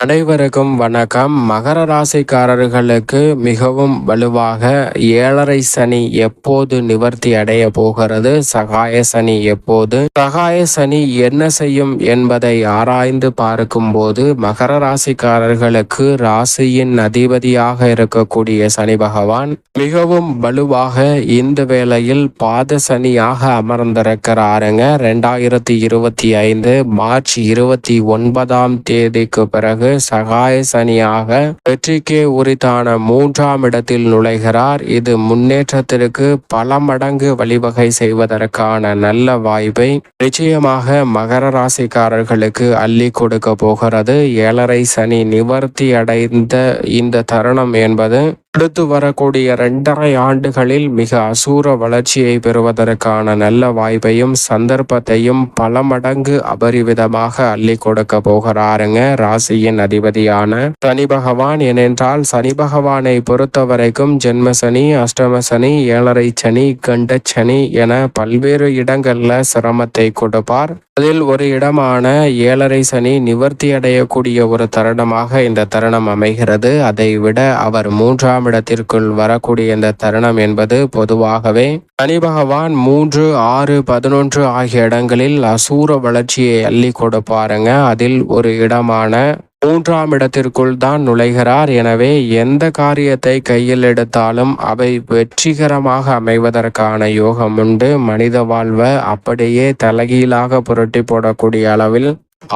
அனைவருக்கும் வணக்கம். மகர ராசிக்காரர்களுக்கு மிகவும் வலுவாக ஏழரை சனி எப்போது நிவர்த்தி அடைய போகிறது? சகாய சனி எப்போது? சகாய சனி என்ன செய்யும் என்பதை ஆராய்ந்து பார்க்கும்போது மகர ராசிக்காரர்களுக்கு ராசியின் அதிபதியாக இருக்கக்கூடிய சனி பகவான் மிகவும் வலுவாக இந்த வேளையில் பாத சனியாக அமர்ந்திருக்கிறாருங்க. ரெண்டாயிரத்தி இருபத்தி ஐந்து மார்ச் இருபத்தி ஒன்பதாம் தேதிக்கு பிறகு சகாய சனியாக வெற்றிக்கே உரித்தான மூன்றாம் இடத்தில் நுழைகிறார். இது முன்னேற்றத்திற்கு பல மடங்கு வழிவகை செய்வதற்கான நல்ல வாய்ப்பை நிச்சயமாக மகர ராசிக்காரர்களுக்கு அள்ளி கொடுக்க போகிறது. ஏழரை சனி நிவர்த்தி அடைந்த இந்த தருணம் என்பது அடுத்து வரக்கூடிய இரண்டரை ஆண்டுகளில் மிக அசூர வளர்ச்சியை பெறுவதற்கான நல்ல வாய்ப்பையும் சந்தர்ப்பத்தையும் பல மடங்கு அபரிவிதமாக அள்ளி கொடுக்க போகிறாருங்க ராசியின் அதிபதியான சனி பகவான். ஏனென்றால் சனி பகவானை பொறுத்த வரைக்கும் ஜென்ம சனி அஷ்டம சனி ஏழரை சனி கண்ட சனி என பல்வேறு இடங்கள்ல சிரமத்தை கொடுப்பார். அதில் ஒரு இடமான ஏழரை சனி நிவர்த்தி அடையக்கூடிய ஒரு தருணமாக இந்த தருணம் அமைகிறது. அதை விட அவர் மூன்றாம் இடத்திற்குள் வரக்கூடிய இந்த தருணம் என்பது பொதுவாகவே சனி பகவான் மூன்று ஆறு பதினொன்று ஆகிய இடங்களில் அசூர வளர்ச்சியை அள்ளி கொடுப்பாருங்க. அதில் ஒரு இடமான மூன்றாம் இடத்திற்குள் தான் நுழைகிறார். எனவே எந்த காரியத்தை கையில் எடுத்தாலும் அவை வெற்றிகரமாக அமைவதற்கான யோகம் உண்டு. மனித வாழ்வை அப்படியே தலைகீழாக புரட்டி போடக்கூடிய அளவில்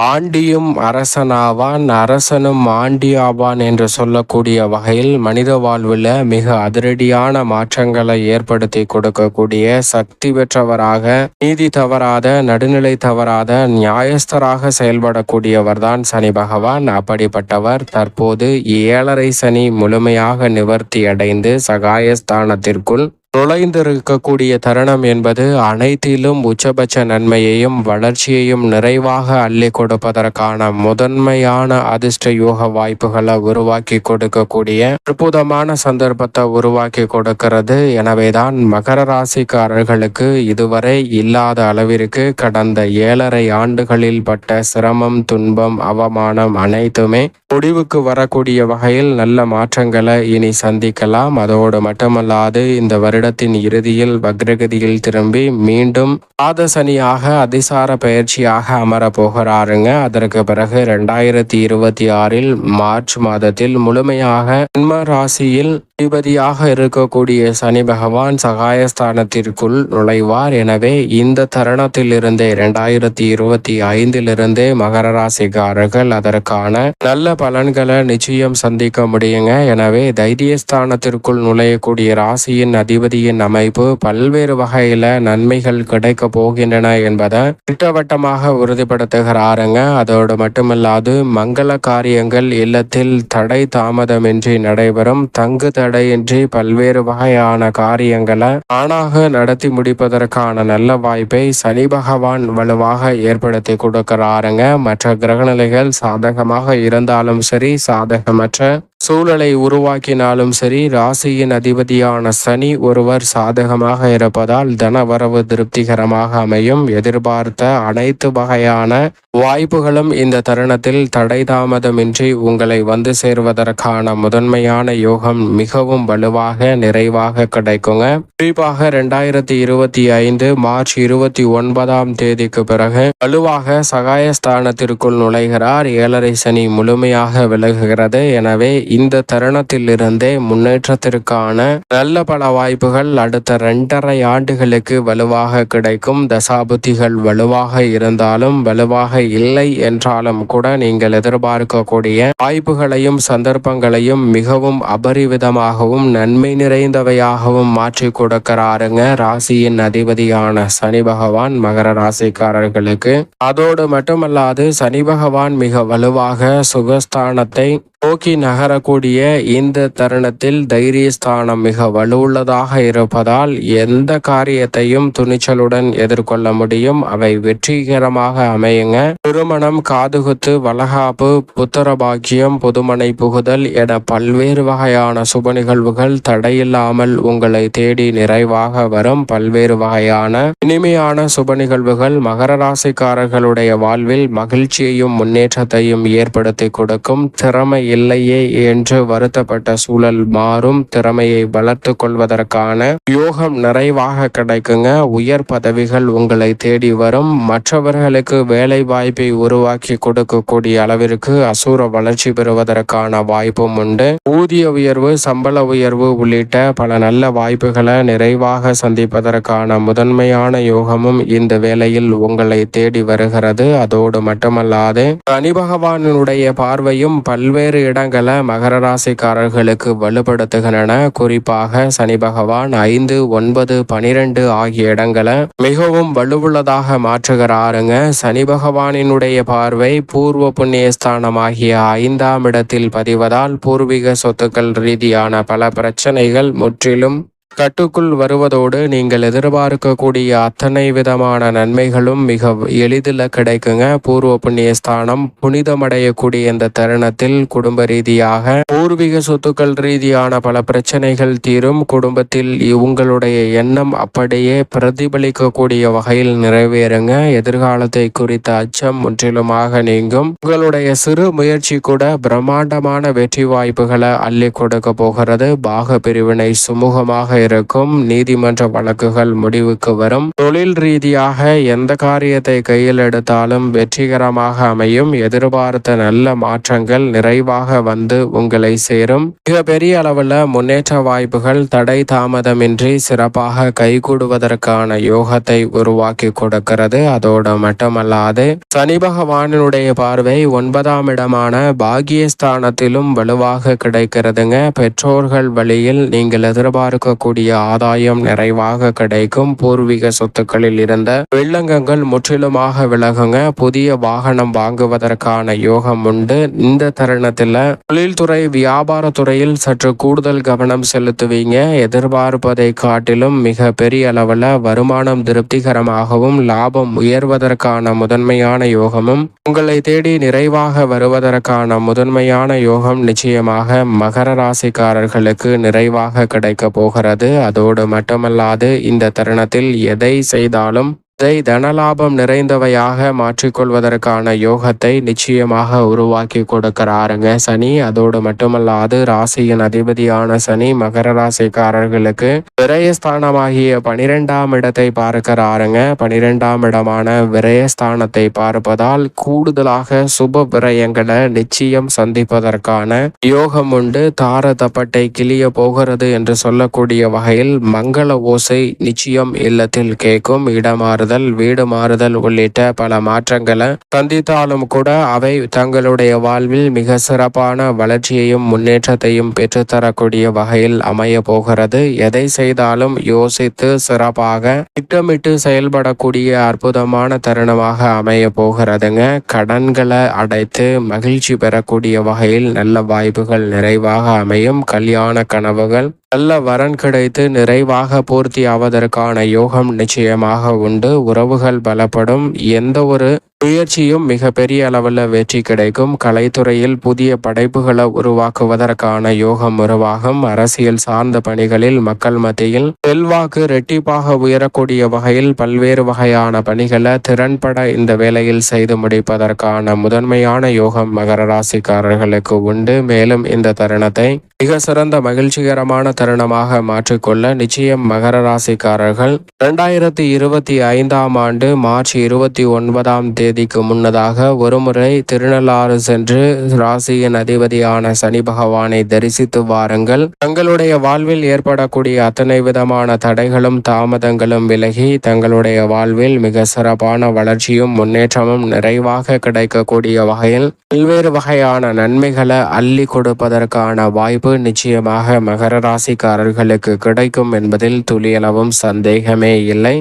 ஆண்டியும் அரசனாவான் அரசனும் ஆண்டியாவான் என்று சொல்லக்கூடிய வகையில் மனித வாழ்வில் மிக அதிரடியான மாற்றங்களை ஏற்படுத்தி கொடுக்கக்கூடிய சக்தி பெற்றவராக நீதி தவறாத நடுநிலை தவறாத நியாயஸ்தராக செயல்படக்கூடியவர் தான் சனி பகவான். அப்படிப்பட்டவர் தற்போது ஏழரை சனி முழுமையாக நிவர்த்தி அடைந்து சகாயஸ்தானத்திற்குள் நுழைந்திருக்கக்கூடிய தருணம் என்பது அனைத்திலும் உச்சபட்ச நன்மையையும் வளர்ச்சியையும் நிறைவாக அள்ளி கொடுப்பதற்கான முதன்மையான அதிர்ஷ்ட யோக வாய்ப்புகளை உருவாக்கி கொடுக்கக்கூடிய அற்புதமான சந்தர்ப்பத்தை உருவாக்கி கொடுக்கிறது. எனவேதான் மகர ராசிக்காரர்களுக்கு இதுவரை இல்லாத அளவிற்கு கடந்த ஏழரை ஆண்டுகளில் பட்ட சிரமம் துன்பம் அவமானம் அனைத்துமே முடிவுக்கு வரக்கூடிய வகையில் நல்ல மாற்றங்களை இனி சந்திக்கலாம். அதோடு மட்டுமல்லாது இந்த வருடத்தின் இறுதியில் வக்ரகதியில் திரும்பி மீண்டும் பாத சனியாக அதிசார பயிற்சியாக அமர போகிறாருங்க. அதற்கு பிறகு ரெண்டாயிரத்தி இருபத்தி ஆறில் மார்ச் மாதத்தில் முழுமையாக ஜென்ம ராசியில் அதிபதியாக இருக்கக்கூடிய சனி பகவான் சகாயஸ்தானத்திற்குள் நுழைவார். எனவே இந்த தருணத்திலிருந்தே இரண்டாயிரத்தி இருபத்தி ஐந்திலிருந்தே மகர ராசிக்காரர்கள் அதற்கான நல்ல பலன்களை நிச்சயம் சந்திக்க முடியுங்க. எனவே தைரியஸ்தானத்திற்குள் நுழையக்கூடிய ராசியின் அதிபதியின் அமைப்பு பல்வேறு வகையில நன்மைகள் கிடைக்க போகின்றன என்பதை திட்டவட்டமாக உறுதிப்படுத்துகிறாருங்க. அதோடு மட்டுமல்லாது மங்கள காரியங்கள் இல்லத்தில் தடை தாமதமின்றி நடைபெறும். தங்கு தடையின்றி பல்வேறு வகையான காரியங்களை தானாக நடத்தி முடிப்பதற்கான நல்ல வாய்ப்பை சனி பகவான் வலுவாக ஏற்படுத்தி கொடுக்கிறாருங்க. மற்ற கிரகநிலைகள் சாதகமாக இருந்தாலும் சரி சாதகமற்ற சூழலை உருவாக்கினாலும் சரி ராசியின் அதிபதியான சனி ஒருவர் சாதகமாக இருப்பதால் தனவரவு திருப்திகரமாக அமையும். எதிர்பார்த்த அனைத்து வகையான வாய்ப்புகளும் இந்த தருணத்தில் தடை தாமதமின்றி உங்களை வந்து சேர்வதற்கான முதன்மையான யோகம் மிக மிகவும் வலுவாக நிறைவாக கிடைக்குங்க. குறிப்பாக ரெண்டாயிரத்தி இருபத்தி ஐந்து மார்ச் இருபத்தி ஒன்பதாம் தேதிக்கு பிறகு வலுவாக சகாயஸ்தானத்திற்குள் நுழைகிறார். ஏழரை சனி முழுமையாக விலகுகிறது. எனவே இந்த தருணத்திலிருந்தே முன்னேற்றத்திற்கான நல்ல பல வாய்ப்புகள் அடுத்த ரெண்டரை ஆண்டுகளுக்கு வலுவாக கிடைக்கும். தசாபுத்திகள் வலுவாக இருந்தாலும் வலுவாக இல்லை என்றாலும் கூட நீங்கள் எதிர்பார்க்கக்கூடிய வாய்ப்புகளையும் சந்தர்ப்பங்களையும் மிகவும் அபரிவிதமாக அபரிவிதமாகவும் நன்மை நிறைந்தவையாகவும் மாற்றி கொடுக்கிறாருங்க. ராசியின் அதிபதியான சனி பகவான் மகர ராசிக்காரர்களுக்கு. அதோடு மட்டுமல்லாது சனி பகவான் மிக வலுவாக சுகஸ்தானத்தை நோக்கி நகரக்கூடிய இந்த தருணத்தில் தைரியஸ்தானம் மிக வலுவுள்ளதாக இருப்பதால் எந்த காரியத்தையும் துணிச்சலுடன் எதிர்கொள்ள முடியும். அவை வெற்றிகரமாக அமையுங்க. திருமணம் காதுகுத்து வளகாப்பு புத்திரபாக்கியம் புதுமனை புகுதல் என பல்வேறு வகையான சுப நிகழ்வுகள் தடையில்லாமல் உங்களை தேடி நிறைவாக வரும் பல்வேறு வகையான இனிமையான சுப நிகழ்வுகள் மகர ராசிக்காரர்களுடைய வாழ்வில் மகிழ்ச்சியையும் முன்னேற்றத்தையும் ஏற்படுத்தி கொடுக்கும் திறமை இல்லையே என்று வருத்தப்பட்ட சூழல் மாறும். திறமையை வளர்த்து கொள்வதற்கான யோகம் நிறைவாக கிடைக்குங்க. உயர் பதவிகள் உங்களை தேடி வரும். மற்றவர்களுக்கு வேலை வாய்ப்பை உருவாக்கி கொடுக்கக்கூடிய அளவிற்கு அசூர வளர்ச்சி பெறுவதற்கான வாய்ப்பும் உண்டு. ஊதிய உயர்வு சம்பள உயர்வு உள்ளிட்ட பல நல்ல வாய்ப்புகளை நிறைவாக சந்திப்பதற்கான முதன்மையான யோகமும் இந்த வேளையில் உங்களை தேடி வருகிறது. அதோடு மட்டுமல்லாது சனி பகவானுடைய பார்வையும் பல்வேறு இடங்களை மகர ராசிக்காரர்களுக்கு வலுப்படுத்துகின்றன. குறிப்பாக சனி பகவான் ஐந்து ஒன்பது பனிரெண்டு ஆகிய இடங்களை மிகவும் வலுவுள்ளதாக மாற்றுகிறாருங்க. சனி பகவானினுடைய பார்வை பூர்வ புண்ணிய ஸ்தானமாகிய ஐந்தாம் இடத்தில் பதிவதால் பூர்வீக சொத்துக்கள் ரீதியான பல பிரச்சனைகள் முற்றிலும் கட்டுக்குள் வருவதோடு நீங்கள் எதிர்பார்க்கக்கூடிய அத்தனை விதமான நன்மைகளும் மிக எளிதில் கிடைக்குங்க. பூர்வ புண்ணிய ஸ்தானம் புனிதமடையக்கூடிய இந்த தருணத்தில் குடும்ப ரீதியாக பூர்வீக சொத்துக்கள் ரீதியான பல பிரச்சனைகள் தீரும். குடும்பத்தில் உங்களுடைய எண்ணம் அப்படியே பிரதிபலிக்கக்கூடிய வகையில் நிறைவேறுங்க. எதிர்காலத்தை குறித்த அச்சம் முற்றிலுமாக நீங்கும். உங்களுடைய சிறு முயற்சி கூட பிரம்மாண்டமான வெற்றி வாய்ப்புகளை அள்ளி கொடுக்க போகிறது. பாக பிரிவினை சுமூகமாக இருக்கும். நீதிமன்ற வழக்குகள் முடிவுக்கு வரும். தொழில் ரீதியாக எந்த காரியத்தை கையில் எடுத்தாலும் வெற்றிகரமாக அமையும். எதிர்பார்த்த நல்ல மாற்றங்கள் நிறைவாக வந்து உங்களை சேரும். மிக பெரிய அளவில் முன்னேற்ற வாய்ப்புகள் தடை தாமதமின்றி சிறப்பாக கைகூடுவதற்கான யோகத்தை உருவாக்கி கொடுக்கிறது. அதோடு மட்டுமல்லாது சனி பகவானுடைய பார்வை ஒன்பதாம் இடமான பாகியஸ்தானத்திலும் வலுவாக கிடைக்கிறதுங்க. பெற்றோர்கள் வழியில் நீங்கள் எதிர்பார்க்கக்கூடிய கூடிய ஆதாயம் நிறைவாக கிடைக்கும். பூர்வீக சொத்துக்களில் இருந்த வெள்ளங்கங்கள் முற்றிலுமாக விலகுங்க. புதிய வாகனம் வாங்குவதற்கான யோகம் உண்டு. இந்த தருணத்தில் தொழில்துறை வியாபாரத்துறையில் சற்று கூடுதல் கவனம் செலுத்துவீங்க. எதிர்பார்ப்பதை காட்டிலும் மிக பெரிய அளவில் வருமானம் திருப்திகரமாகவும் லாபம் உயர்வதற்கான முதன்மையான யோகமும் உங்களை தேடி நிறைவாக வருவதற்கான முதன்மையான யோகம் நிச்சயமாக மகர ராசிக்காரர்களுக்கு நிறைவாக கிடைக்க போகிறது. உள்ளது அதோடு மட்டுமல்லாது இந்த தருணத்தில் எதை செய்தாலும் இதை தனலாபம் நிறைந்தவையாக மாற்றிக்கொள்வதற்கான யோகத்தை நிச்சயமாக உருவாக்கி கொடுக்கிறாருங்க. சனி அதோடு மட்டுமல்லாது ராசியின் அதிபதியான சனி மகர ராசிக்காரர்களுக்கு விரயஸ்தானமாகிய பனிரெண்டாம் இடத்தை பார்க்கிறாருங்க. பனிரெண்டாம் இடமான விரயஸ்தானத்தை பார்ப்பதால் கூடுதலாக சுப விரயங்களை நிச்சயம் சந்திப்பதற்கான யோகம் உண்டு. தார தப்பட்டை கிளிய போகிறது என்று சொல்லக்கூடிய வகையில் மங்கள ஓசை நிச்சயம் இல்லத்தில் கேட்கும். இடமாறுதல் மாறுதல் வீடு மாறுதல் உள்ளிட்ட பல மாற்றங்களை சந்தித்தாலும் கூட அவை தங்களுடைய வாழ்வில் மிக சிறப்பான வளர்ச்சியையும் முன்னேற்றத்தையும் பெற்றுத்தரக்கூடிய வகையில் அமைய போகிறது. எதை செய்தாலும் யோசித்து சிறப்பாக திட்டமிட்டு செயல்படக்கூடிய அற்புதமான தருணமாக அமைய போகிறதுங்க. கடன்களை அடைத்து மகிழ்ச்சி பெறக்கூடிய வகையில் நல்ல வாய்ப்புகள் நிறைவாக அமையும். கல்யாண கனவுகள் நல்ல வரன் கிடைத்து நிறைவாக பூர்த்தி ஆவதற்கான யோகம் நிச்சயமாக உண்டு. உறவுகள் பலப்படும். எந்த ஒரு முயற்சியும் மிக பெரிய அளவில் வெற்றி கிடைக்கும். கலைத்துறையில் புதிய படைப்புகளை உருவாக்குவதற்கான யோகம் உருவாகும். அரசியல் சார்ந்த பணிகளில் மக்கள் மத்தியில் செல்வாக்கு ரெட்டிப்பாக உயரக்கூடிய வகையில் பல்வேறு வகையான பணிகளை திறன்பட இந்த வேலையில் செய்து முடிப்பதற்கான முதன்மையான யோகம் மகர ராசிக்காரர்களுக்கு உண்டு. மேலும் இந்த தருணத்தை மிக சிறந்த மகிழ்ச்சிகரமான தருணமாக மாற்றிக்கொள்ள நிச்சயம் மகர ராசிக்காரர்கள் இரண்டாயிரத்தி இருபத்தி ஐந்தாம் ஆண்டு மார்ச் இருபத்தி ஒன்பதாம் தேதிக்கு முன்னதாக ஒருமுறை திருநள்ளாறு சென்று ராசியின் அதிபதியான சனி பகவானை தரிசித்து வாருங்கள். தங்களுடைய வாழ்வில் ஏற்படக்கூடிய அத்தனை விதமான தடைகளும் தாமதங்களும் விலகி தங்களுடைய வாழ்வில் மிக சிறப்பான வளர்ச்சியும் முன்னேற்றமும் நிறைவாக கிடைக்கக்கூடிய வகையில் பல்வேறு வகையான நன்மைகளை அள்ளி கொடுப்பதற்கான வாய்ப்பு வாய்ப்பு நிச்சயமாக மகர ராசிக்காரர்களுக்கு கிடைக்கும் என்பதில் துளியளவும் சந்தேகமே இல்லை.